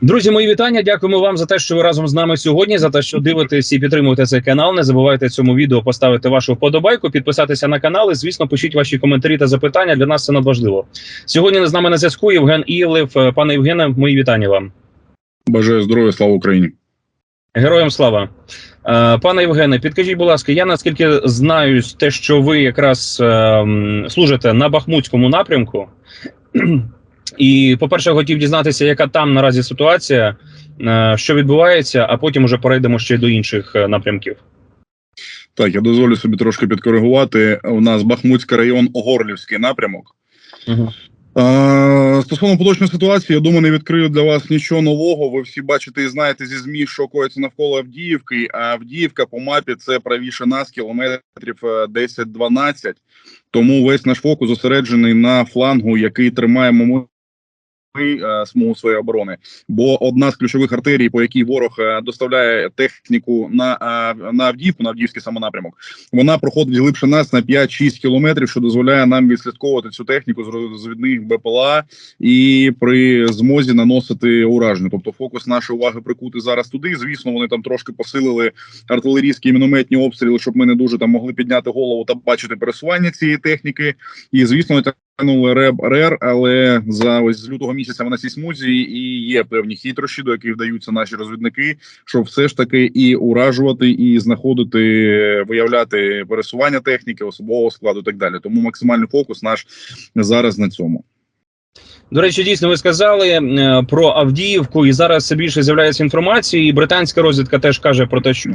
Друзі, мої вітання. Дякуємо вам за те, що ви разом з нами сьогодні, за те, що дивитесь і підтримуєте цей канал. Не забувайте цьому відео поставити вашу вподобайку, підписатися на канал. І, звісно, пишіть ваші коментарі та запитання. Для нас це надважливо. Сьогодні з нами на зв'язку Євген Ієлев. Е, Пане Євгене, мої вітання вам. Бажаю здоров'я, слава Україні. Героям слава. Е, Пане Євгене, підкажіть, будь ласка, я наскільки знаю те, що ви якраз е, служите на Бахмутському напрямку. І, по-перше, хотів дізнатися, яка там наразі ситуація, е, що відбувається, а потім уже перейдемо ще до інших е, напрямків. Так, я дозволю собі трошки підкоригувати. У нас Бахмутський район, Огорлівський напрямок. Угу. Е, стосовно поточної ситуації, я думаю, не відкрию для вас нічого нового. Ви всі бачите і знаєте зі ЗМІ, що коїться навколо Авдіївки. А Авдіївка по мапі це правіше нас кілометрів е, 10-12. Тому весь наш фокус зосереджений на флангу, який тримаємо ми. е, Смугу своєї оборони, бо одна з ключових артерій, по якій ворог е, доставляє техніку на е, на Авдіївку, на Авдіївський самонапрямок, вона проходить глибше нас на 5-6 кілометрів, що дозволяє нам відслідковувати цю техніку з розвідних БПЛА і при змозі наносити ураження. Тобто фокус нашої уваги прикути зараз туди. Звісно, вони там трошки посилили артилерійські мінометні обстріли, щоб ми не дуже там могли підняти голову та бачити пересування цієї техніки. І звісно, Тягнули РЕБ РЕР, але за ось з лютого місяця вона цій смузі і є певні хитрощі, до яких вдаються наші розвідники, щоб все ж таки і уражувати, і знаходити, виявляти пересування техніки, особового складу, і так далі. Тому максимальний фокус наш зараз на цьому. До речі, дійсно, ви сказали е, про Авдіївку, і зараз все більше з'являється інформації. І британська розвідка теж каже про те, що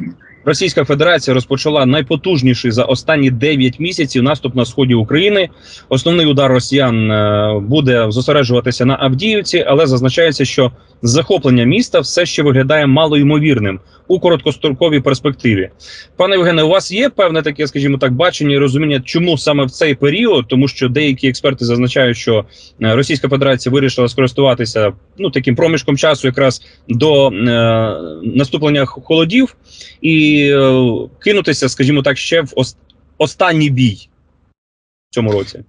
Російська Федерація розпочала найпотужніший за останні 9 місяців наступ на сході України. Основний удар росіян е, буде зосереджуватися на Авдіївці, але зазначається, що захоплення міста все ще виглядає малоймовірним у короткостроковій перспективі. Пане Євгене, у вас є певне таке, скажімо так, бачення і розуміння, чому саме в цей період, тому що деякі експерти зазначають, що е, Російська Федерація вирішила скористуватися ну таким проміжком часу, якраз до е, наступлення холодів, і е, кинутися, скажімо так, ще в ос- останній бій в цьому році.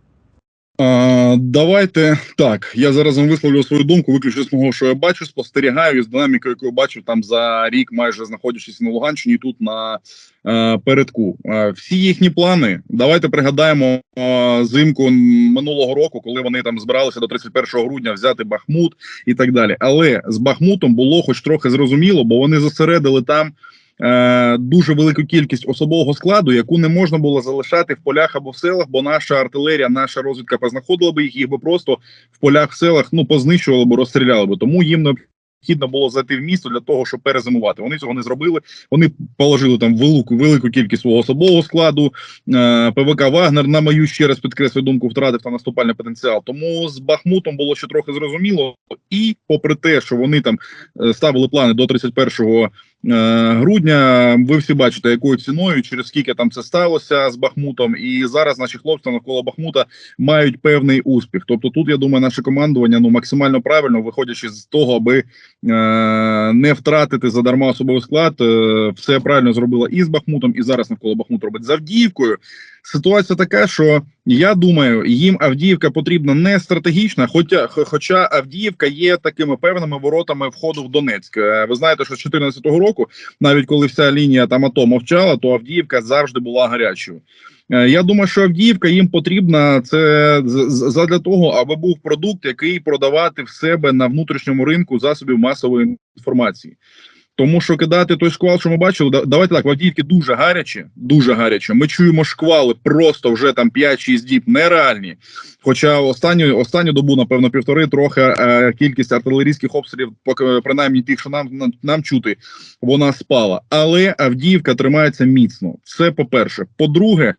А, давайте так. Я зараз вам висловлю свою думку, виключно з того, що я бачу, спостерігаю з динамікою, яку я бачу там за рік, майже знаходячись на Луганщині, тут на е, передку. Е, всі їхні плани. Давайте пригадаємо е, зимку минулого року, коли вони там збиралися до 31 грудня взяти Бахмут і так далі. Але з Бахмутом було хоч трохи зрозуміло, бо вони зосередили там. Е, Дуже велику кількість особового складу, яку не можна було залишати в полях або в селах, бо наша артилерія, наша розвідка познаходила би їх, їх би просто в полях в селах ну познищували б, розстріляли би. Тому їм необхідно було зайти в місто для того, щоб перезимувати. Вони цього не зробили. Вони положили там велику велику кількість свого особового складу. Е, ПВК Вагнер на мою ще раз підкреслю думку, втратив там наступальний потенціал. Тому з Бахмутом було ще трохи зрозуміло. І попри те, що вони там е, ставили плани до 31 Е, грудня. Ви всі бачите, якою ціною, через скільки там це сталося з Бахмутом, і зараз наші хлопці навколо Бахмута мають певний успіх. Тобто, тут я думаю, наше командування ну максимально правильно, виходячи з того, аби е, не втратити задарма особовий склад, е, все правильно зробила і з Бахмутом, і зараз навколо Бахмут робить з Авдіївкою. Ситуація така, що я думаю, їм Авдіївка потрібна не стратегічна, хоча хоча Авдіївка є такими певними воротами входу в Донецьк. Е, Ви знаєте, що з 2014 року, навіть коли вся лінія там АТО мовчала, то Авдіївка завжди була гарячою. Е, Я думаю, що Авдіївка їм потрібна це задля того, аби був продукт, який продавати в себе на внутрішньому ринку засобів масової інформації. Тому що кидати той шквал, що ми бачили, да- давайте так, в Авдіївці дуже гаряче, дуже гаряче. Ми чуємо шквали просто вже там 5-6 діб нереальні. Хоча останню останню добу, напевно, півтори трохи е, кількість артилерійських обстрілів, поки принаймні тих, що нам, нам нам чути, вона спала. Але Авдіївка тримається міцно. Це по-перше. По-друге,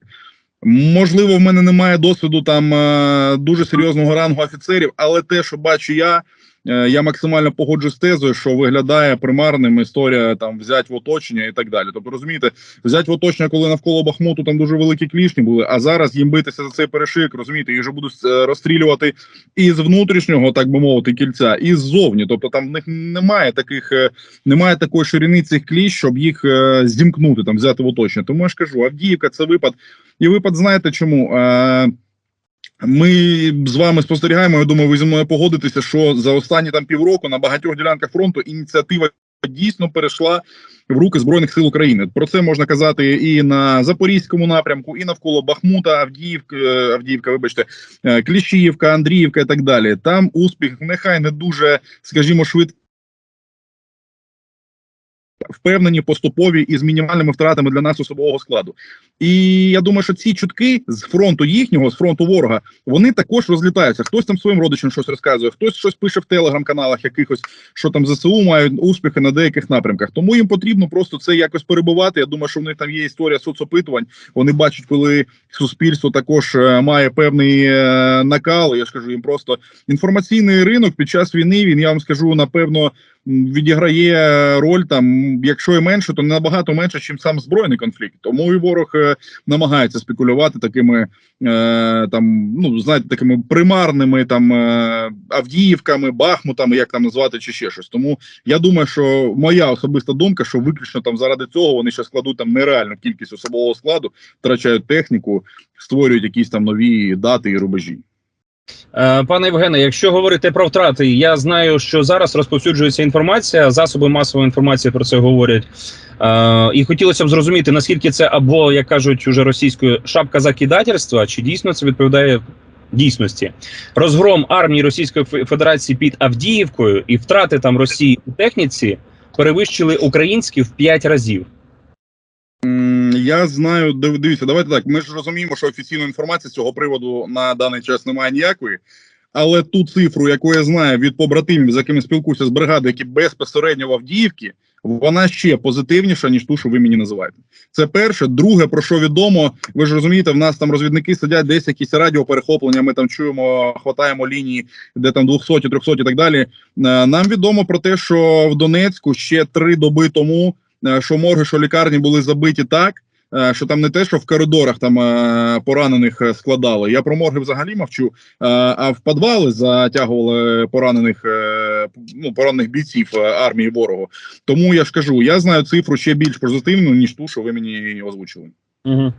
можливо, в мене немає досвіду там е, дуже серйозного рангу офіцерів, але те, що бачу я. Е, Я максимально погоджуюсь з тезою, що виглядає примарним історія там взять в оточення і так далі. Тобто, розумієте, взять в оточення, коли навколо Бахмуту там дуже великі клішні були, а зараз їм битися за цей перешик, розумієте, їх вже будуть е, розстрілювати і з внутрішнього, так би мовити, кільця, і ззовні. Тобто там в них немає таких, е, немає такої ширини цих кліщ, щоб їх зімкнути, там взяти в оточення. Тому я ж кажу, Авдіївка це випад. І випад, знаєте чому? Ми з вами спостерігаємо. Я думаю, ви зі мною погодитеся, що за останні там півроку на багатьох ділянках фронту ініціатива дійсно перейшла в руки збройних сил України. Про це можна казати і на запорізькому напрямку, і навколо Бахмута, Авдіївка, е, Авдіївка, вибачте, е, Кліщіївка, Андріївка і так далі. Там успіх нехай не дуже, скажімо, швидкий. Впевнені поступові і з мінімальними втратами для нас особового складу. І я думаю, що ці чутки з фронту їхнього, з фронту ворога, вони також розлітаються. Хтось там своїм родичам щось розказує, хтось щось пише в телеграм-каналах, якихось що там ЗСУ мають успіхи на деяких напрямках. Тому їм потрібно просто це якось перебувати. Я думаю, що в них там є історія соцопитувань. Вони бачать, коли суспільство також е, має певний е, накал. Я ж кажу, їм просто інформаційний ринок під час війни. Він я вам скажу напевно відіграє роль там, якщо і менше, то набагато менше, ніж сам збройний конфлікт. Тому і ворог е, намагається спекулювати такими е, там, ну знаєте, такими примарними там е, Авдіївками, Бахмутами, як там назвати, чи ще щось. Тому я думаю, що моя особиста думка, що виключно там заради цього вони ще складуть там нереальну кількість особового складу, втрачають техніку, створюють якісь там нові дати і рубежі. Е, Пане Євгене, якщо говорити про втрати, я знаю, що зараз розповсюджується інформація, засоби масової інформації про це говорять. Е, І хотілося б зрозуміти, наскільки це або, як кажуть уже російською, шапка закидательства, чи дійсно це відповідає дійсності. Розгром армії Російської Федерації під Авдіївкою і втрати там Росії у техніці перевищили українські в 5 разів. Я знаю, дивіться, давайте так. Ми ж розуміємо, що офіційної інформації з цього приводу на даний час немає ніякої. Але ту цифру, яку я знаю від побратимів, з якими спілкуюся з бригади, які безпосередньо в Авдіївці, вона ще позитивніша, ніж ту, що ви мені називаєте. Це перше. Друге, про що відомо, ви ж розумієте, в нас там розвідники сидять десь якісь радіоперехоплення. Ми там чуємо, хватаємо лінії, де там 200, 300 і так далі. Е, Нам відомо про те, що в Донецьку ще три доби тому що морги, що лікарні були забиті так, е, що там не те, що в коридорах там е, поранених е, складали. Я про морги взагалі мовчу. е, А в підвали затягували поранених е, ну, поранених бійців е, армії ворогу. Тому я ж кажу, я знаю цифру ще більш позитивну, ніж ту, що ви мені озвучили. Угу.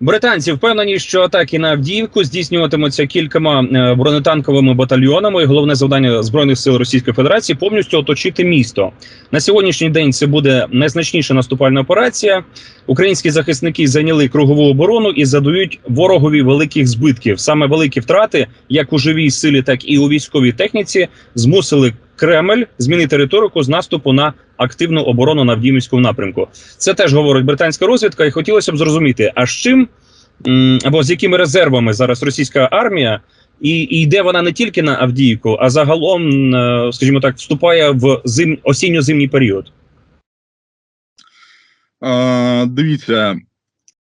Британці впевнені, що атаки на Авдіївку здійснюватимуться кількома е, бронетанковими батальйонами. Головне завдання збройних сил Російської Федерації повністю оточити місто. На сьогоднішній день це буде найзначніша наступальна операція. Українські захисники зайняли кругову оборону і задають ворогові великих збитків. Саме великі втрати, як у живій силі, так і у військовій техніці, змусили Кремль змінити риторику з наступу на активну оборону на Авдіївському напрямку. Це теж говорить британська розвідка, і хотілося б зрозуміти, а з чим або з якими резервами зараз російська армія, і, і йде вона не тільки на Авдіївку, а загалом, е, скажімо так, вступає в зим осінньо-зимній період. Е, дивіться,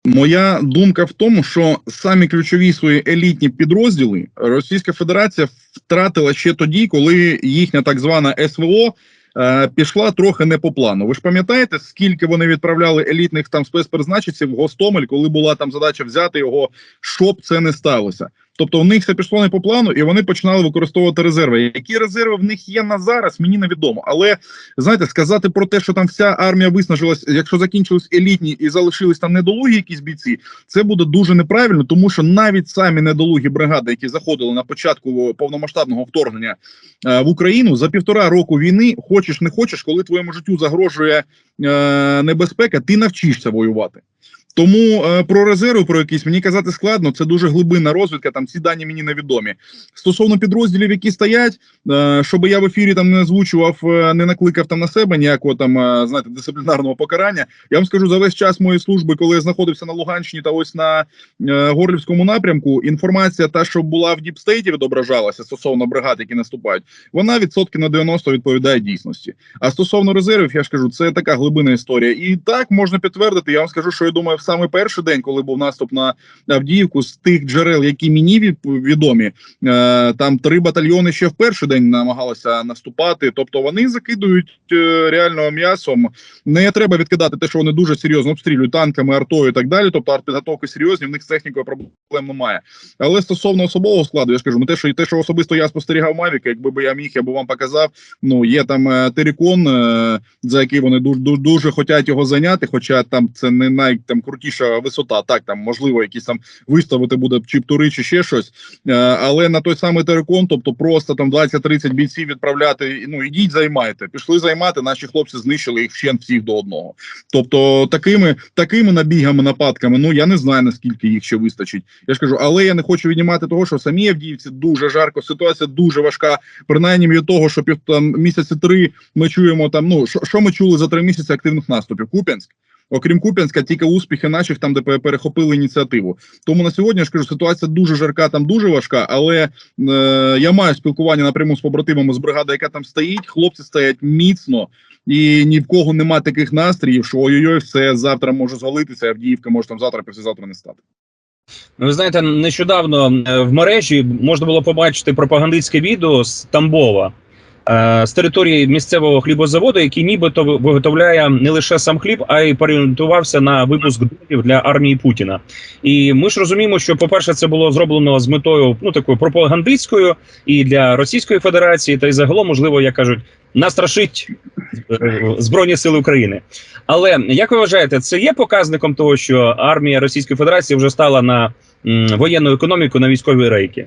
моя думка в тому, що самі ключові свої елітні підрозділи Російська Федерація втратила ще тоді, коли їхня так звана СВО. е, Пішла трохи не по плану. Ви ж пам'ятаєте, скільки вони відправляли елітних там спецпризначенців в Гостомель, коли була там задача взяти його, щоб це не сталося. Тобто в них все пішло не по плану, і вони починали використовувати резерви. Які резерви в них є на зараз, мені невідомо. Але знаєте, сказати про те, що там вся армія виснажилась, якщо закінчились елітні і залишились там недолугі якісь бійці, це буде дуже неправильно, тому що навіть самі недолугі бригади, які заходили на початку повномасштабного вторгнення е, в Україну за півтора року війни, хочеш не хочеш, коли твоєму життю загрожує е, небезпека, ти навчишся воювати. Тому е, про резерви про якісь мені казати складно. Це дуже глибинна розвідка. Там ці дані мені невідомі. Стосовно підрозділів, які стоять, е, щоб я в ефірі там не озвучував, е, не накликав там на себе ніякого там е, знаєте дисциплінарного покарання. Я вам скажу за весь час моєї служби, коли я знаходився на Луганщині та ось на е, Горлівському напрямку. Інформація, та що була в Діпстейті, відображалася стосовно бригад, які наступають. Вона відсотки на 90 відповідає дійсності. А стосовно резервів, я ж кажу, це така глибинна історія. І так можна підтвердити. Я вам скажу, що я думаю, саме перший день, коли був наступ на Авдіївку, з тих джерел, які мені від- відомі, е, там три батальйони ще в перший день намагалися наступати. Тобто вони закидують е, реально м'ясом. Не треба відкидати те, що вони дуже серйозно обстрілюють танками, артою і так далі. Тобто артпідготовки серйозні, в них з технікою проблем немає. Але стосовно особового складу, я ж кажу, ну те, що те, що особисто я спостерігав Мавіка, якби би я міг, я би вам показав. Ну є там е, Терікон, за який вони дуже дуже, дуже хочуть його зайняти. Хоча там це не най там найкрутіша висота. Так, там можливо, якісь там виставити буде чіп-тури чи ще щось. Е, але на той самий терикон, тобто просто там 20-30 бійців відправляти. Ну ідіть, займайте. Пішли займати. Наші хлопці знищили їх вщент всіх до одного. Тобто, такими такими набігами, нападками, ну я не знаю наскільки їх ще вистачить. Я ж кажу, але я не хочу віднімати того, що самі Авдіївці дуже жарко. Ситуація дуже важка. Принаймні від того, що пів там місяці три ми чуємо там. Ну що, що ми чули за три місяці активних наступів? Куп'янськ. Окрім Куп'янська, тільки успіхи наших там, де пе- перехопили ініціативу. Тому на сьогодні я ж кажу, ситуація дуже жарка, там дуже важка. Але е, я маю спілкування напряму з побратимами з бригади, яка там стоїть. Хлопці стоять міцно, і ні в кого нема таких настроїв, що ой-ой, все завтра може звалитися. Авдіївка може там завтра, післязавтра не стати. Ну, Ви знаєте, нещодавно е, в мережі можна було побачити пропагандистське відео з Тамбова. Е, З території місцевого хлібозаводу, який нібито виготовляє не лише сам хліб, а й орієнтувався на випуск дронів для армії Путіна. І ми ж розуміємо, що, по-перше, це було зроблено з метою ну такою пропагандистською і для Російської Федерації, та й загалом, можливо, як кажуть, настрашить е, Збройні Сили України. Але як ви вважаєте, це є показником того, що армія Російської Федерації вже стала на воєнну економіку на військові рейки?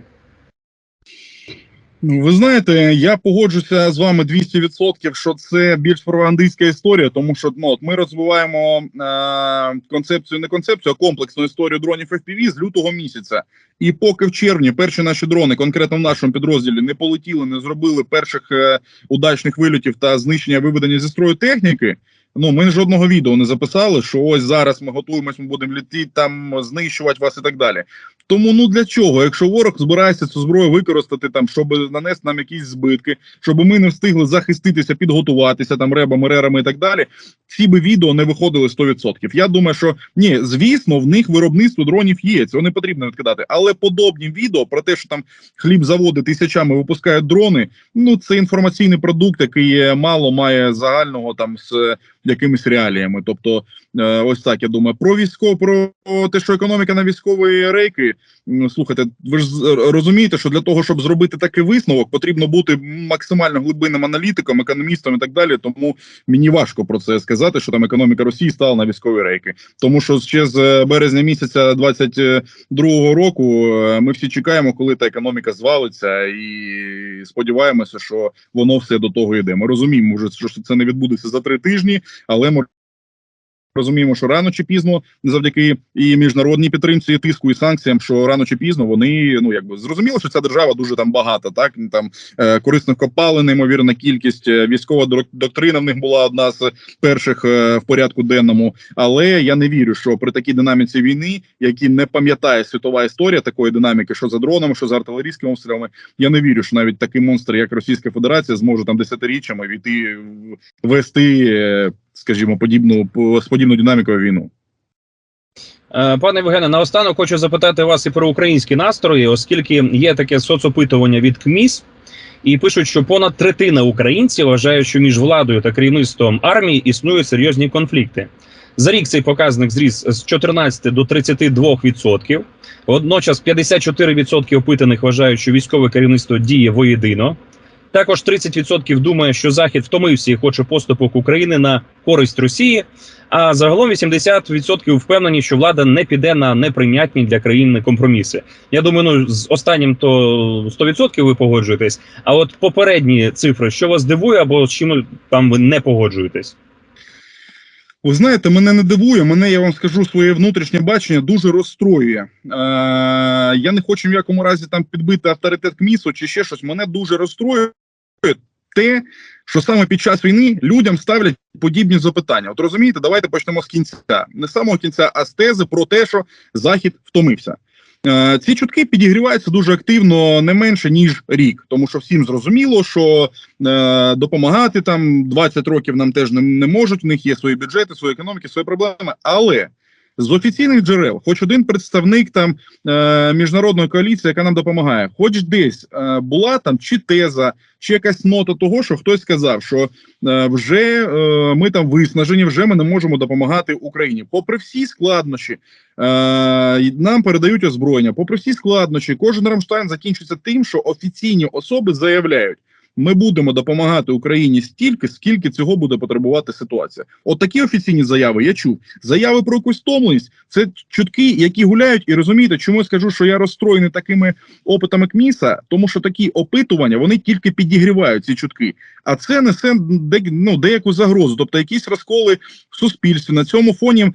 Ну, ви знаєте, я погоджуся з вами 200%, що це більш пропагандистська історія, тому що ну, от ми розвиваємо е, концепцію, не концепцію, а комплексну історію дронів FPV з лютого місяця. І поки в червні перші наші дрони, конкретно в нашому підрозділі, не полетіли, не зробили перших е, удачних вильотів та знищення виведення зі строю техніки. Ну, ми жодного відео не записали, що ось зараз ми готуємось, ми будемо літати там, знищувати вас і так далі. Тому ну для чого? Якщо ворог збирається цю зброю використати там, щоб нанести нам якісь збитки, щоб ми не встигли захиститися, підготуватися там ребами, рерами і так далі, ці би відео не виходили 100%. Я думаю, що ні, звісно, в них виробництво дронів є, цього не потрібно відкидати. Але подобні відео про те, що там хлібзаводи тисячами випускають дрони. Ну це інформаційний продукт, який е, мало має загального там з якимись реаліями. Тобто, ось так я думаю, про військово, про те, що економіка на військової рейки. Слухайте, ви ж з- розумієте, що для того, щоб зробити такий висновок, потрібно бути максимально глибинним аналітиком, економістом і так далі. Тому мені важко про це сказати, що там економіка Росії стала на військові рейки. Тому що ще з е, березня місяця 22-го року е, ми всі чекаємо, коли та економіка звалиться, і сподіваємося, що воно все до того йде. Ми розуміємо, вже що це не відбудеться за три тижні, але ми розуміємо, що рано чи пізно, завдяки і міжнародній підтримці, і тиску, і санкціям, що рано чи пізно вони ну якби зрозуміло, що ця держава дуже там багата, так там е, корисних копалин, неймовірна кількість. е, Військова доктрина в них була одна з перших е, в порядку денному. Але я не вірю, що при такій динаміці війни, які не пам'ятає світова історія такої динаміки, що за дронами, що за артилерійськими обстрілами, я не вірю, що навіть такий монстр, як Російська Федерація, зможе там десятиріччями війти вести, е, скажімо, подібну по- з подібною динамікою війну. Е, Пане Євгене, наостанок хочу запитати вас і про українські настрої, оскільки є таке соцопитування від КМІС, і пишуть, що понад третина українців вважають, що між владою та керівництвом армії існують серйозні конфлікти. За рік цей показник зріс з 14 до 32 відсотків. Водночас 54 відсотки опитаних вважають, що військове керівництво діє воєдино. Також 30% думає, що Захід втомився і хоче поступок України на користь Росії. А загалом 80% впевнені, що влада не піде на неприйнятні для країни компроміси. Я думаю, ну з останнім то 100% ви погоджуєтесь. А от попередні цифри, що вас дивує, або з чим там ви не погоджуєтесь? Ви знаєте, мене не дивує. Мене я вам скажу своє внутрішнє бачення дуже розстроює. Е, я не хочу в якому разі там підбити авторитет КМІСу чи ще щось. Мене дуже розстроює те, що саме під час війни людям ставлять подібні запитання. От розумієте, давайте почнемо з кінця, не з самого кінця, а з тези про те, що захід втомився. Е, Ці чутки підігріваються дуже активно не менше ніж рік, тому що всім зрозуміло, що е, допомагати там 20 років нам теж не, не можуть. В них є свої бюджети, свої економіки, свої проблеми. Але з офіційних джерел, хоч один представник там е, міжнародної коаліції, яка нам допомагає, хоч десь е, була там чи теза, чи якась нота того, що хтось сказав, що е, вже ми там виснажені, вже ми не можемо допомагати Україні. Попри всі складнощі, нам передають озброєння. Попри всі складнощі, кожен Рамштайн закінчується тим, що офіційні особи заявляють. Ми будемо допомагати Україні стільки, скільки цього буде потребувати ситуація. От такі офіційні заяви я чув. Заяви про якусь втомленість це чутки, які гуляють, і розумієте, чому я скажу, що я розстроєний такими опитами КМІСа, тому що такі опитування вони тільки підігрівають ці чутки, а це несе ну, деяку загрозу, тобто якісь розколи в суспільстві на цьому фоні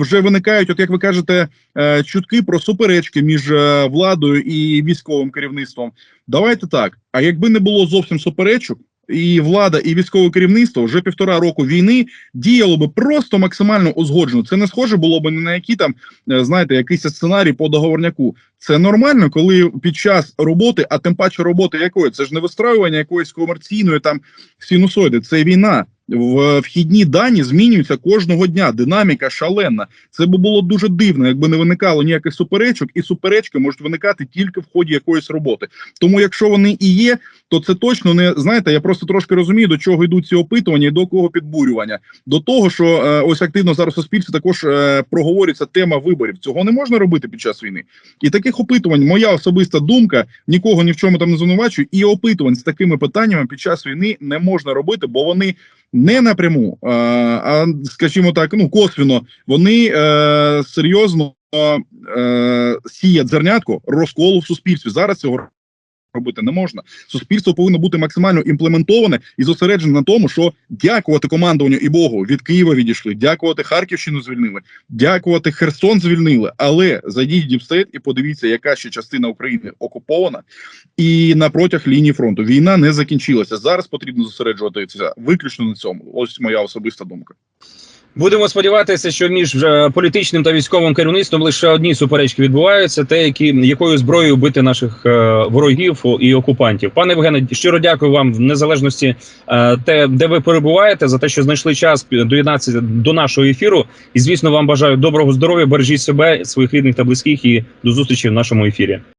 вже виникають, от як ви кажете, е, чутки про суперечки між е, владою і військовим керівництвом. Давайте так. А якби не було зовсім суперечок, і влада, і військове керівництво вже півтора року війни діяло би просто максимально узгоджено. Це не схоже було б ні на які там, е, знаєте, якийсь сценарій по договорняку. Це нормально, коли під час роботи, а тим паче роботи якої це ж не вистраювання якоїсь комерційної там синусоїди, це війна. Вхідні дані змінюються кожного дня. Динаміка шалена. Це би було дуже дивно, якби не виникало ніяких суперечок, і суперечки можуть виникати тільки в ході якоїсь роботи. Тому, якщо вони і є, то це точно не знаєте. Я просто трошки розумію, до чого йдуть ці опитування і до кого підбурювання. До того, що е, ось активно зараз у суспільстві також е, проговорюється тема виборів. Цього не можна робити під час війни. І таких опитувань, моя особиста думка, нікого ні в чому там не звинувачую, і опитувань з такими питаннями під час війни не можна робити, бо вони не напряму, а, скажімо так, ну косвіно, вони е, серйозно е, дзернятко зернятко розколу в суспільстві. Зараз цього робити не можна. Суспільство повинно бути максимально імплементоване і зосереджене на тому, що дякувати командуванню і Богу від Києва відійшли, дякувати Харківщину звільнили, дякувати Херсон звільнили. Але зайдіть в Діпстейт і подивіться, яка ще частина України окупована, і на протяг лінії фронту війна не закінчилася. Зараз потрібно зосереджуватися виключно на цьому. Ось моя особиста думка. Будемо сподіватися, що між е, політичним та військовим керівництвом лише одні суперечки відбуваються, те, які якою зброєю бити наших е, ворогів і окупантів. Пане Євгене, щиро дякую вам в незалежності е, те, де ви перебуваєте, за те, що знайшли час доєднатися до нашого ефіру. І звісно, вам бажаю доброго здоров'я, бережіть себе, своїх рідних та близьких, і до зустрічі в нашому ефірі.